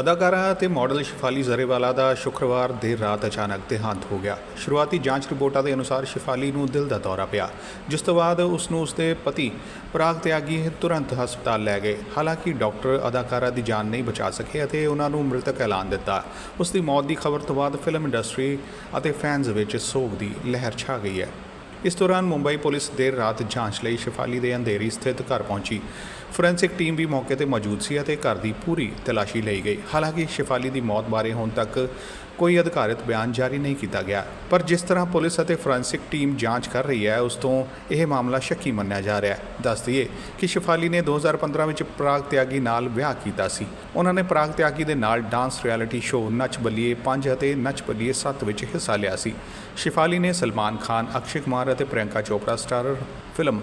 ਅਦਾਕਾਰਾ ਅਤੇ ਮਾਡਲ ਸ਼ਿਫਾਲੀ ਜ਼ਰੇਵਾਲਾ ਦਾ ਸ਼ੁੱਕਰਵਾਰ ਦੇਰ ਰਾਤ ਅਚਾਨਕ ਦੇਹਾਂਤ ਹੋ ਗਿਆ। ਸ਼ੁਰੂਆਤੀ ਜਾਂਚ ਰਿਪੋਰਟਾਂ ਦੇ ਅਨੁਸਾਰ ਸ਼ਿਫਾਲੀ ਨੂੰ ਦਿਲ ਦਾ ਦੌਰਾ ਪਿਆ। ਜਿਸ ਤੋਂ ਬਾਅਦ ਉਸ ਨੂੰ ਉਸਦੇ ਪਤੀ ਪ੍ਰਾਗ ਤਿਆਗੀ ਤੁਰੰਤ ਹਸਪਤਾਲ ਲੈ ਗਏ। ਹਾਲਾਂਕਿ ਡਾਕਟਰ ਅਦਾਕਾਰਾ ਦੀ ਜਾਨ ਨਹੀਂ ਬਚਾ ਸਕੇ ਅਤੇ ਉਹਨਾਂ ਨੂੰ ਮ੍ਰਿਤਕ ਐਲਾਨ ਦਿੱਤਾ। ਉਸ ਦੀ ਮੌਤ ਦੀ ਖਬਰ ਤੋਂ ਬਾਅਦ ਫਿਲਮ ਇੰਡਸਟਰੀ ਅਤੇ ਫੈਨਸ ਵਿੱਚ ਸੋਗ ਦੀ ਲਹਿਰ ਛਾ ਗਈ ਹੈ। ਇਸ ਦੌਰਾਨ ਮੁੰਬਈ ਪੁਲਿਸ ਦੇਰ ਰਾਤ ਜਾਂਚ ਲਈ ਸ਼ਿਫਾਲੀ ਦੇ ਅੰਧੇਰੀ ਸਥਿਤ ਘਰ ਪਹੁੰਚੀ। ਫੋਰੈਂਸਿਕ ਟੀਮ ਵੀ ਮੌਕੇ ਤੇ ਮੌਜੂਦ ਸੀ ਅਤੇ ਘਰ ਦੀ ਪੂਰੀ ਤਲਾਸ਼ੀ ਲਈ ਗਈ। ਹਾਲਾਂਕਿ ਸ਼ਿਫਾਲੀ ਦੀ ਮੌਤ ਬਾਰੇ ਹੁਣ ਤੱਕ ਕੋਈ ਅਧਿਕਾਰਿਤ ਬਿਆਨ ਜਾਰੀ ਨਹੀਂ ਕੀਤਾ ਗਿਆ। ਪਰ ਜਿਸ ਤਰ੍ਹਾਂ ਪੁਲਿਸ ਅਤੇ ਫੋਰੈਂਸਿਕ ਟੀਮ ਜਾਂਚ ਕਰ ਰਹੀ ਹੈ, ਉਸ ਤੋਂ ਇਹ ਮਾਮਲਾ ਸ਼ੱਕੀ ਮੰਨਿਆ ਜਾ ਰਿਹਾ ਹੈ। ਦੱਸ ਦਈਏ ਕਿ ਸ਼ਿਫਾਲੀ ਨੇ 2015 ਵਿੱਚ ਪ੍ਰਾਗ ਤਿਆਗੀ ਨਾਲ ਵਿਆਹ ਕੀਤਾ ਸੀ। ਉਹਨਾਂ ਨੇ ਪ੍ਰਾਗ ਤਿਆਗੀ ਦੇ ਨਾਲ dance reality show Nach Baliye 5 ਅਤੇ ਨੱਚ ਬੱਲੀਏ 7 ਵਿੱਚ ਹਿੱਸਾ ਲਿਆ ਸੀ। ਸ਼ਿਫਾਲੀ ਨੇ ਸਲਮਾਨ ਖਾਨ, ਅਕਸ਼ੇ ਕੁਮਾਰ ਅਤੇ ਪ੍ਰਿਯੰਕਾ ਚੋਪੜਾ ਸਟਾਰਰ ਫਿਲਮ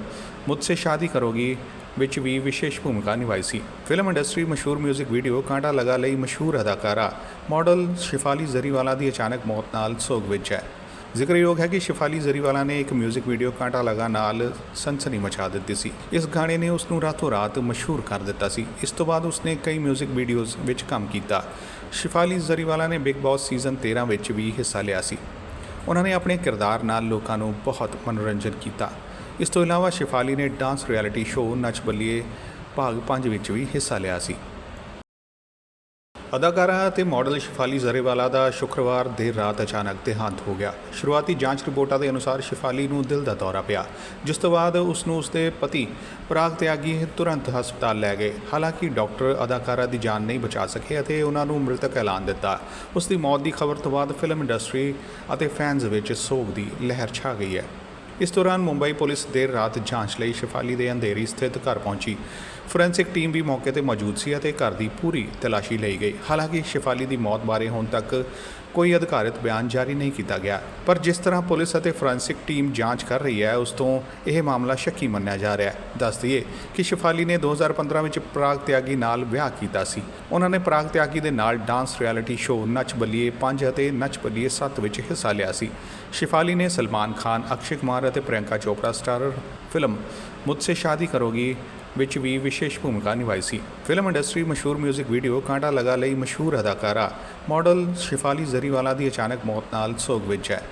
ਮੁਝਸੇ ਸ਼ਾਦੀ ਕਰੋਗੀ ਵਿੱਚ ਵੀ ਵਿਸ਼ੇਸ਼ ਭੂਮਿਕਾ ਨਿਭਾਈ ਸੀ ਫਿਲਮ ਇੰਡਸਟਰੀ ਮਸ਼ਹੂਰ 뮤직 ਵੀਡੀਓ ਕਾਂਟਾ ਲਗਾ ਲਈ ਮਸ਼ਹੂਰ ਅਦਾਕਾਰਾ ਮਾਡਲ ਸ਼ਿਫਾਲੀ ਜ਼ਰੀਵਾਲਾ ਦੀ ਅਚਾਨਕ ਮੌਤ ਨਾਲ ਸੋਗ ਵਿੱਚ ਹੈ ਜ਼ਿਕਰਯੋਗ ਹੈ ਕਿ ਸ਼ਿਫਾਲੀ ਜ਼ਰੀਵਾਲਾ ਨੇ ਇੱਕ 뮤직 ਵੀਡੀਓ ਕਾਂਟਾ ਲਗਾ ਨਾਲ ਸਨਸਨੀ ਮਚਾ ਦਿੱਤੀ ਸੀ ਇਸ ਗਾਣੇ ਨੇ ਉਸ ਨੂੰ ਰਾਤੋਂ ਰਾਤ ਮਸ਼ਹੂਰ ਕਰ ਦਿੱਤਾ ਸੀ ਇਸ ਤੋਂ ਬਾਅਦ ਉਸਨੇ ਕਈ 뮤직 ਵੀਡੀਓਜ਼ ਵਿੱਚ ਕੰਮ ਕੀਤਾ ਸ਼ਿਫਾਲੀ ਜ਼ਰੀਵਾਲਾ ਨੇ ਬਿਗ ਬਾਸ ਸੀਜ਼ਨ 13 ਵਿੱਚ ਵੀ ਹਿੱਸਾ ਲਿਆ ਸੀ ਉਹਨਾਂ ਨੇ ਆਪਣੇ ਕਿਰਦਾਰ ਨਾਲ ਲੋਕਾਂ ਨੂੰ ਬਹੁਤ ਮਨੋਰੰਜਨ ਕੀਤਾ ਇਸ ਤੋਂ ਇਲਾਵਾ ਸ਼ਿਫਾਲੀ ਨੇ dance reality show Nach Baliye ਭਾਗ 5 ਵਿੱਚ ਵੀ ਹਿੱਸਾ ਲਿਆ ਸੀ। ਅਦਾਕਾਰਾ ਅਤੇ ਮਾਡਲ ਸ਼ਿਫਾਲੀ ਜ਼ਰੇਵਾਲਾ ਦਾ ਸ਼ੁੱਕਰਵਾਰ ਦੇਰ ਰਾਤ ਅਚਾਨਕ ਦੇਹਾਂਤ ਹੋ ਗਿਆ। ਸ਼ੁਰੂਆਤੀ ਜਾਂਚ ਰਿਪੋਰਟਾਂ ਦੇ ਅਨੁਸਾਰ ਸ਼ਿਫਾਲੀ ਨੂੰ ਦਿਲ ਦਾ ਦੌਰਾ ਪਿਆ। ਜਿਸ ਤੋਂ ਬਾਅਦ ਉਸ ਨੂੰ ਉਸਦੇ ਪਤੀ ਪ੍ਰਾਗ ਤਿਆਗੀ ਤੁਰੰਤ ਹਸਪਤਾਲ ਲੈ ਗਏ। ਹਾਲਾਂਕਿ ਡਾਕਟਰ ਅਦਾਕਾਰਾ ਦੀ ਜਾਨ ਨਹੀਂ ਬਚਾ ਸਕੇ ਅਤੇ ਉਹਨਾਂ ਨੂੰ ਮ੍ਰਿਤਕ ਐਲਾਨ ਦਿੱਤਾ। ਉਸ ਦੀ ਮੌਤ ਦੀ ਖਬਰ ਤੋਂ ਬਾਅਦ ਫਿਲਮ ਇੰਡਸਟਰੀ ਅਤੇ ਫੈਨਸ ਵਿੱਚ ਸੋਗ ਦੀ ਲਹਿਰ ਛਾ ਗਈ ਹੈ। ਇਸ ਦੌਰਾਨ ਮੁੰਬਈ ਪੁਲਿਸ ਦੇਰ ਰਾਤ ਜਾਂਚ ਲਈ ਸ਼ਿਫਾਲੀ ਦੇ ਅੰਧੇਰੀ ਸਥਿਤ ਘਰ ਪਹੁੰਚੀ। ਫੋਰੈਂਸਿਕ ਟੀਮ ਵੀ ਮੌਕੇ ਤੇ ਮੌਜੂਦ ਸੀ ਅਤੇ ਘਰ ਦੀ ਪੂਰੀ ਤਲਾਸ਼ੀ ਲਈ ਗਈ। ਹਾਲਾਂਕਿ ਸ਼ਿਫਾਲੀ ਦੀ ਮੌਤ ਬਾਰੇ ਹੁਣ ਤੱਕ ਕੋਈ ਅਧਿਕਾਰਿਤ ਬਿਆਨ ਜਾਰੀ ਨਹੀਂ ਕੀਤਾ ਗਿਆ। ਪਰ ਜਿਸ ਤਰ੍ਹਾਂ ਪੁਲਿਸ ਅਤੇ ਫੋਰੈਂਸਿਕ ਟੀਮ ਜਾਂਚ ਕਰ ਰਹੀ ਹੈ, ਉਸ ਤੋਂ ਇਹ ਮਾਮਲਾ ਸ਼ੱਕੀ ਮੰਨਿਆ ਜਾ ਰਿਹਾ ਹੈ। ਦੱਸ ਦਈਏ ਕਿ ਸ਼ਿਫਾਲੀ ਨੇ 2015 ਵਿੱਚ ਪ੍ਰਾਗ ਤਿਆਗੀ ਨਾਲ ਵਿਆਹ ਕੀਤਾ ਸੀ। ਉਹਨਾਂ ਨੇ ਪ੍ਰਾਗ ਤਿਆਗੀ ਦੇ ਨਾਲ ਡਾਂਸ ਰਿਐਲਿਟੀ ਸ਼ੋਅ ਨੱਚ ਬਲੀਏ 5 ਅਤੇ ਨੱਚ ਬਲੀਏ 7 ਵਿੱਚ ਹਿੱਸਾ ਲਿਆ ਸੀ। ਸ਼ਿਫਾਲੀ ਨੇ ਸਲਮਾਨ ਖਾਨ, ਅਕਸ਼ੇ ਕੁਮਾਰ ਅਤੇ ਪ੍ਰਿਯੰਕਾ ਚੋਪੜਾ ਸਟਾਰਰ ਫਿਲਮ ਮੁਝਸੇ ਸ਼ਾਦੀ ਕਰੋਗੀ ਵਿੱਚ ਵੀ ਵਿਸ਼ੇਸ਼ ਭੂਮਿਕਾ ਨਿਭਾਈ ਸੀ ਫਿਲਮ ਇੰਡਸਟਰੀ ਮਸ਼ਹੂਰ 뮤직 ਵੀਡੀਓ ਕਾਂਟਾ ਲਗਾ ਲਈ ਮਸ਼ਹੂਰ ਅਦਾਕਾਰਾ ਮਾਡਲ ਸ਼ਿਫਾਲੀ ਜ਼ਰੀਵਾਲਾ ਦੀ ਅਚਾਨਕ ਮੌਤ ਨਾਲ ਸੋਗ ਵਿੱਚ ਹੈ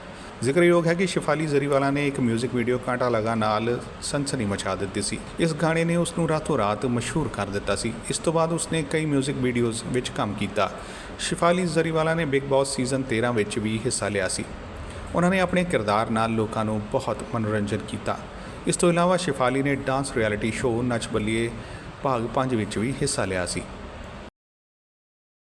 ਜ਼ਿਕਰਯੋਗ ਹੈ ਕਿ ਸ਼ਿਫਾਲੀ ਜ਼ਰੀਵਾਲਾ ਨੇ ਇੱਕ 뮤직 ਵੀਡੀਓ ਕਾਂਟਾ ਲਗਾ ਨਾਲ ਸਨਸਨੀ ਮਚਾ ਦਿੱਤੀ ਸੀ ਇਸ ਗਾਣੇ ਨੇ ਉਸ ਨੂੰ ਰਾਤੋਂ ਰਾਤ ਮਸ਼ਹੂਰ ਕਰ ਦਿੱਤਾ ਸੀ ਇਸ ਤੋਂ ਬਾਅਦ ਉਸਨੇ ਕਈ 뮤직 ਵੀਡੀਓਜ਼ ਵਿੱਚ ਕੰਮ ਕੀਤਾ ਸ਼ਿਫਾਲੀ ਜ਼ਰੀਵਾਲਾ ਨੇ ਬਿਗ ਬਾਸ ਸੀਜ਼ਨ 13 ਵਿੱਚ ਵੀ ਹਿੱਸਾ ਲਿਆ ਸੀ ਉਹਨਾਂ ਨੇ ਆਪਣੇ ਕਿਰਦਾਰ ਨਾਲ ਲੋਕਾਂ ਨੂੰ ਬਹੁਤ ਮਨੋਰੰਜਨ ਕੀਤਾ ਇਸ ਤੋਂ ਇਲਾਵਾ ਸ਼ਿਫਾਲੀ ਨੇ dance reality show Nach Baliye ਭਾਗ 5 ਵਿੱਚ ਵੀ ਹਿੱਸਾ ਲਿਆ ਸੀ।